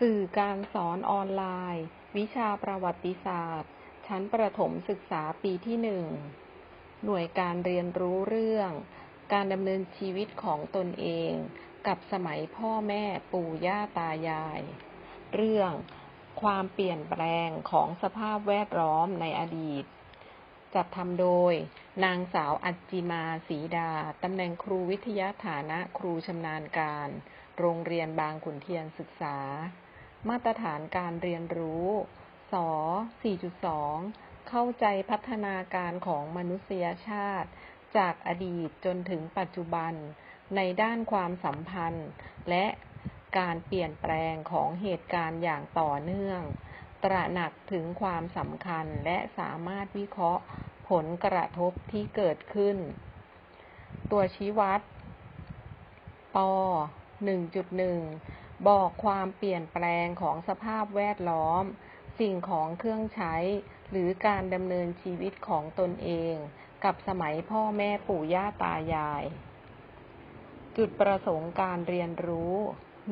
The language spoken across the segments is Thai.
สื่อการสอนออนไลน์ วิชาประวัติศาสตร์ ชั้นประถมศึกษาปีที่หนึ่ง หน่วยการเรียนรู้เรื่อง การดำเนินชีวิตของตนเอง กับสมัยพ่อแม่ปู่ย่าตายาย เรื่อง ความเปลี่ยนแปลงของสภาพแวดล้อมในอดีต จัดทำโดย นางสาวอัจจิมาศรีดา ตำแหน่งครูวิทยาฐานะครูชำนาญการโรงเรียนบางขุนเทียนศึกษา มาตรฐานการเรียนรู้ ส 4.2 เข้าใจพัฒนาการของมนุษยชาติ จากอดีตจนถึงปัจจุบัน ในด้านความสัมพันธ์ และการเปลี่ยนแปลงของเหตุการณ์อย่างต่อเนื่อง ตระหนักถึงความสำคัญและสามารถวิเคราะห์ผลกระทบที่เกิดขึ้น ตัวชี้วัดป 1.1 บอกความเปลี่ยนแปลงของสภาพแวดล้อม สิ่งของเครื่องใช้ หรือการดำเนินชีวิตของตนเอง กับสมัยพ่อแม่ปู่ย่าตายาย จุดประสงค์การเรียนรู้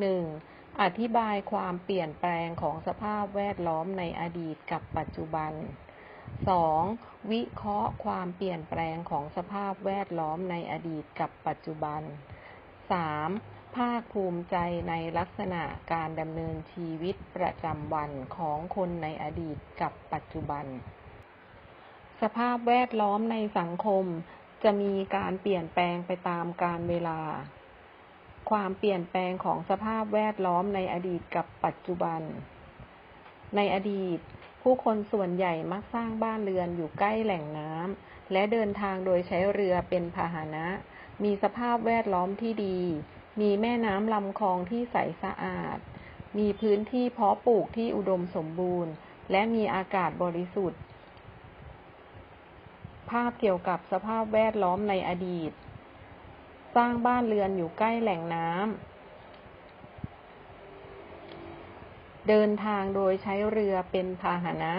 1. อธิบายความเปลี่ยนแปลงของสภาพแวดล้อมในอดีตกับปัจจุบัน 2. วิเคราะห์ความเปลี่ยนแปลงของสภาพแวดล้อมในอดีตกับปัจจุบัน 3. ภาคภูมิใจในลักษณะการดำเนินชีวิตประจำวันของคนในอดีตกับปัจจุบัน สภาพแวดล้อมในสังคมจะมีการเปลี่ยนแปลงไปตามกาลเวลา ความเปลี่ยนแปลงของสภาพแวดล้อมในอดีตกับปัจจุบัน ในอดีต ผู้คนส่วนใหญ่มักสร้างบ้านเรือนอยู่ใกล้แหล่งน้ำและเดินทางโดยใช้เรือเป็นพาหนะ มีสภาพแวดล้อมที่ดี มีแม่น้ำลำคลองที่ใสสะอาด มีพื้นที่เพาะปลูกที่อุดมสมบูรณ์ และมีอากาศบริสุทธิ์ ภาพเกี่ยวกับสภาพแวดล้อมในอดีต สร้างบ้านเรือนอยู่ใกล้แหล่งน้ำ เดินทางโดยใช้เรือเป็นพาหนะ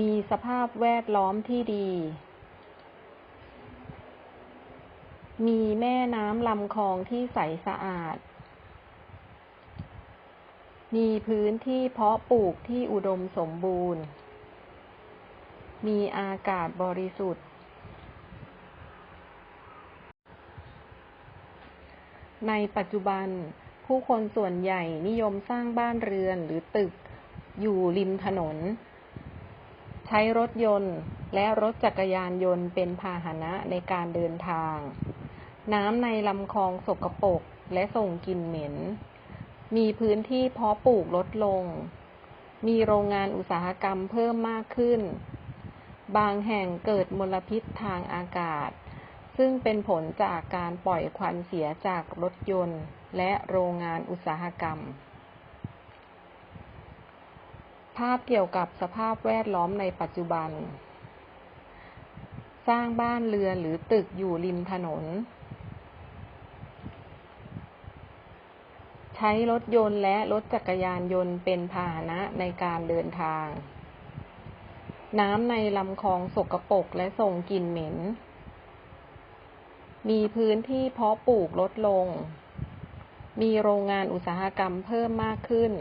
มีสภาพแวดล้อมที่ดี มีแม่น้ำลำคลองที่ใสสะอาด มีพื้นที่เพาะปลูกที่อุดมสมบูรณ์ มีอากาศบริสุทธิ์ ในปัจจุบันผู้คนส่วนใหญ่นิยมสร้างบ้านเรือนหรือตึกอยู่ริมถนน ใช้รถยนต์และรถจักรยานยนต์เป็นพาหนะในการเดินทาง น้ำในลำคลองสกปรกและส่งกลิ่นเหม็น มีพื้นที่เพาะปลูกลดลง มีโรงงานอุตสาหกรรมเพิ่มมากขึ้น บางแห่งเกิดมลพิษทางอากาศ ซึ่งเป็นผลจากการปล่อยควันเสียจากรถยนต์ และโรงงานอุตสาหกรรม ภาพเกี่ยวกับสภาพแวดล้อมในปัจจุบัน สร้างบ้านเรือนหรือตึกอยู่ริมถนน ใช้รถยนต์และรถจักรยานยนต์เป็นพาหนะในการเดินทาง น้ำในลำคลองสกปรกและส่งกลิ่นเหม็น มีพื้นที่เพาะปลูกลดลง มีโรงงานอุตสาหกรรมเพิ่มมากขึ้น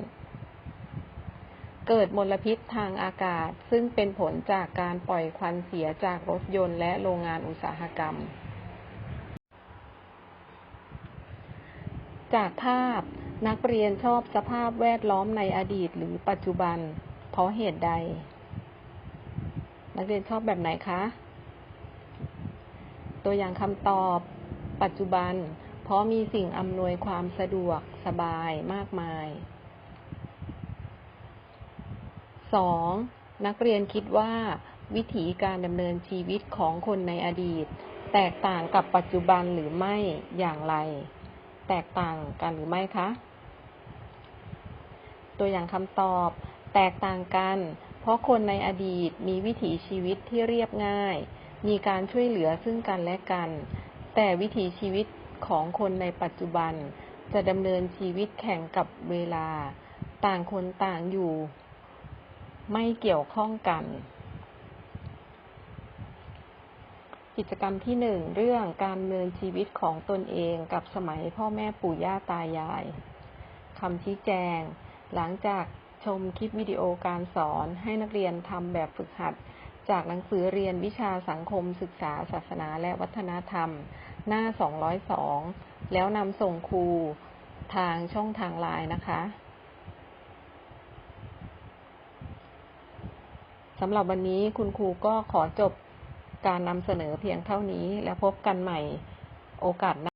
เกิดมลพิษทางอากาศซึ่งเป็นผลจากการปล่อยควันเสียจากรถยนต์และโรงงานอุตสาหกรรมจากภาพ นักเรียนชอบสภาพแวดล้อมในอดีตหรือปัจจุบัน เพราะเหตุใด นักเรียนชอบแบบไหนคะ ตัวอย่างคำตอบ ปัจจุบัน เพราะมีสิ่งอำนวยความสะดวกสบายมากมาย 2. นักเรียนคิดว่า วิถีการดำเนินชีวิตของคนในอดีต แตกต่างกับปัจจุบันหรือไม่อย่างไร แตกต่างกันหรือไม่คะ ตัวอย่างคำตอบ แตกต่างกัน เพราะคนในอดีตมีวิถีชีวิตที่เรียบง่าย มีการช่วยเหลือซึ่งกันและกัน แต่วิถีชีวิตของคนในปัจจุบัน จะดำเนินชีวิตแข่งกับเวลา ต่างคนต่างอยู่ ไม่เกี่ยวข้องกัน กิจกรรมที่หนึ่งเรื่องการดำเนินชีวิตของตนเองกับสมัยพ่อแม่ปู่ย่าตายายคำชี้แจง หลังจากชมคลิปวิดีโอการสอนให้นักเรียนทำแบบฝึกหัด จากหนังสือเรียนวิชาสังคมศึกษาศาสนาและวัฒนธรรม หน้า 202 แล้วนำส่งครูทางช่องทางไลน์นะคะสำหรับวันนี้คุณครูก็ขอจบการนำเสนอเพียงเท่านี้แล้วพบกันใหม่โอกาสหน้า